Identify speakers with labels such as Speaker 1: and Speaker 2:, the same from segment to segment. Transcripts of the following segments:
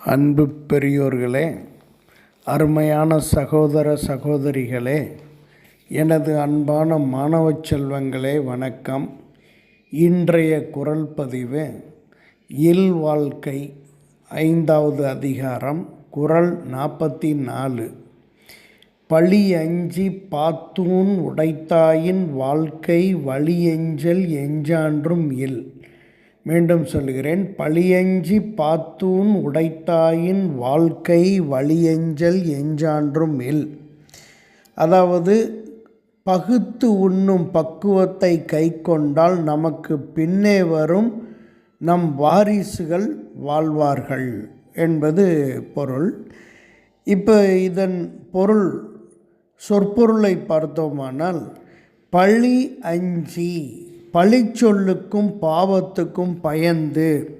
Speaker 1: அன்பு பெரியோர்களே அருமையான சகோதர சகோதரிகளே எனது அன்பான மாணவ செல்வங்களே வணக்கம். இன்றைய குரல் பதிவு இல் வாழ்க்கை ஐந்தாவது அதிகாரம் குரல் நாற்பத்தி நாலு பழி அஞ்சி பாத்தூன் உடைத்தாயின் வாழ்க்கை வழியெஞ்சல் எஞ்சான்றும் இல். மீண்டும் சொல்கிறேன் பழியஞ்சி பாத்தூன் உடைத்தாயின் வாழ்க்கை வழியஞ்சல் எஞ்சான்றும் இல். அதாவது பகுத்து உண்ணும் பக்குவத்தை கை கொண்டால் நமக்கு பின்னே வரும் நம் வாரிசுகள் வாழ்வார்கள் என்பது பொருள். இப்போ இதன் பொருள் சொற்பொருளை பார்த்தோமானால் பழி அஞ்சி பழிச்சொல்லுக்கும் பாவத்துக்கும் பயந்து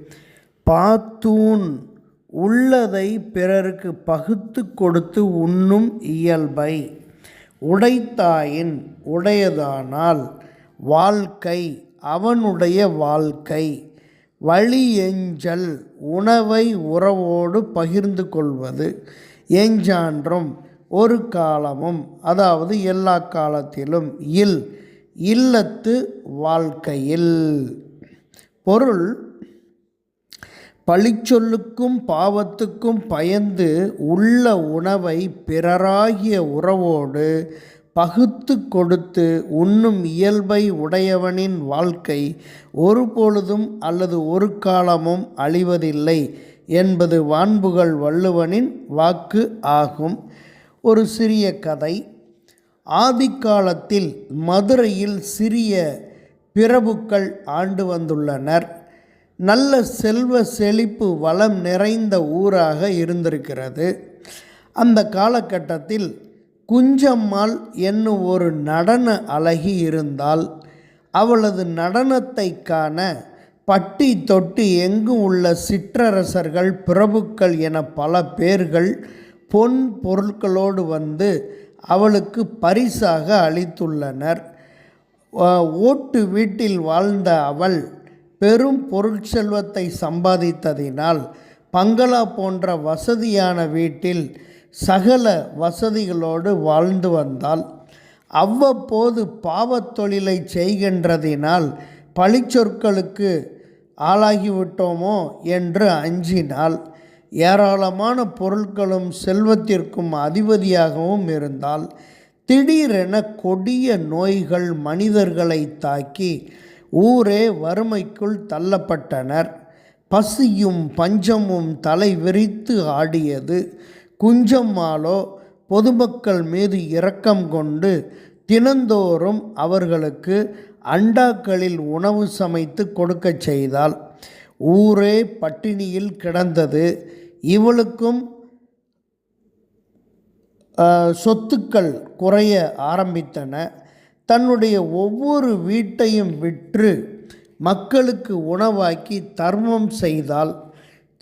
Speaker 1: பாத்தூன் உள்ளதை பிறருக்கு பகுத்து கொடுத்து உண்ணும் இயல்பை உடைத்தாயின் உடையதானால் வாழ்க்கை அவனுடைய வாழ்க்கை. வழி எஞ்சல் உணவை உறவோடு பகிர்ந்து கொள்வது எஞ்சான்றும் ஒரு காலமும் அதாவது எல்லா காலத்திலும் இல் இல்லத்து வாழ்க்கையில். பொருள் பழிச்சொல்லுக்கும் பாவத்துக்கும் பயந்து உள்ள உணவை பிறராகிய உறவோடு பகுத்து கொடுத்து உண்ணும் இயல்பை உடையவனின் வாழ்க்கை ஒரு பொழுதும் அல்லது ஒரு காலமும் அழிவதில்லை என்பது வான்புகள் வள்ளுவனின் வாக்கு ஆகும். ஒரு சிறிய கதை. ஆதிக்காலத்தில் மதுரையில் சிறிய பிரபுக்கள் ஆண்டு வந்துள்ளனர். நல்ல செல்வ செழிப்பு வளம் நிறைந்த ஊராக இருந்திருக்கிறது. அந்த காலகட்டத்தில் குஞ்சம்மாள் என்னும் ஒரு நடன அழகி இருந்தால் அவளது நடனத்தை காண பட்டி தொட்டி எங்கும் உள்ள சிற்றரசர்கள் பிரபுக்கள் என பல பேர்கள் பொன் பொருட்களோடு வந்து அவளுக்கு பரிசாக அளித்துள்ளனர். ஓட்டு வீட்டில் வாழ்ந்த அவள் பெரும் பொருட்செல்வத்தை சம்பாதித்ததினால் பங்களா போன்ற வசதியான வீட்டில் சகல வசதிகளோடு வாழ்ந்து வந்தால் அவ்வப்போது பாவத்தொழிலை செய்கின்றதினால் பழிச்சொற்களுக்கு ஆளாகிவிட்டோமோ என்று அஞ்சினாள். ஏராளமான பொருட்களும் செல்வத்திற்கும் அதிபதியாகவும் இருந்தால் திடீரென கொடிய நோய்கள் மனிதர்களை தாக்கி ஊரே வறுமைக்குள் தள்ளப்பட்டனர். பசியும் பஞ்சமும் தலை விரித்து ஆடியது. குஞ்சம்மாளோ பொதுமக்கள் மீது இரக்கம் கொண்டு தினந்தோறும் அவர்களுக்கு அண்டாக்களில் உணவு சமைத்து கொடுக்கச் செய்தால் ஊரே பட்டினியில் கிடந்தது. இவளுக்கும் சொத்துக்கள் குறைய ஆரம்பித்தன. தன்னுடைய ஒவ்வொரு வீட்டையும் விற்று மக்களுக்கு உணவாக்கி தர்மம் செய்தால்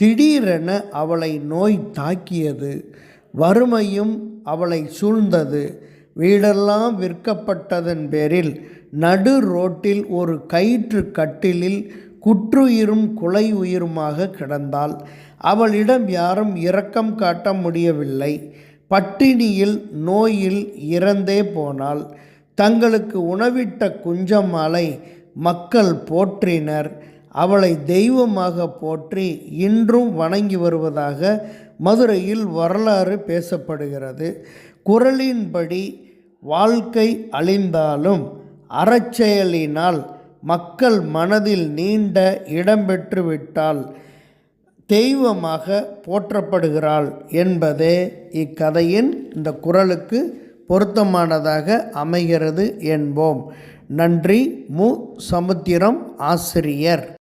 Speaker 1: திடீரென அவளை நோய் தாக்கியது. வறுமையும் அவளை சூழ்ந்தது. வீடெல்லாம் விற்கப்பட்டதன் பேரில் நடு ரோட்டில் ஒரு கயிற்று கட்டிலில் குற்றுயிரும் குலை உயிருமாக கிடந்தாள். அவளிடம் யாரும் இரக்கம் காட்ட முடியவில்லை. பட்டினியில் நோயில் இறந்தே போனால் தங்களுக்கு உணவிட்ட குஞ்சம்மாளை மக்கள் போற்றினர். அவளை தெய்வமாக போற்றி இன்றும் வணங்கி வருவதாக மதுரையில் வரலாறு பேசப்படுகிறது. குரலின்படி வாழ்க்கை அழிந்தாலும் அறச்செயலினால் மக்கள் மனதில் நீண்ட இடம்பெற்றுவிட்டால் விட்டால் தெய்வமாக போற்றப்படுகிறாள் என்பதே இக்கதையின் இந்த குரலுக்கு பொருத்தமானதாக அமைகிறது என்போம். நன்றி. மு. சமுத்திரம் ஆசிரியர்.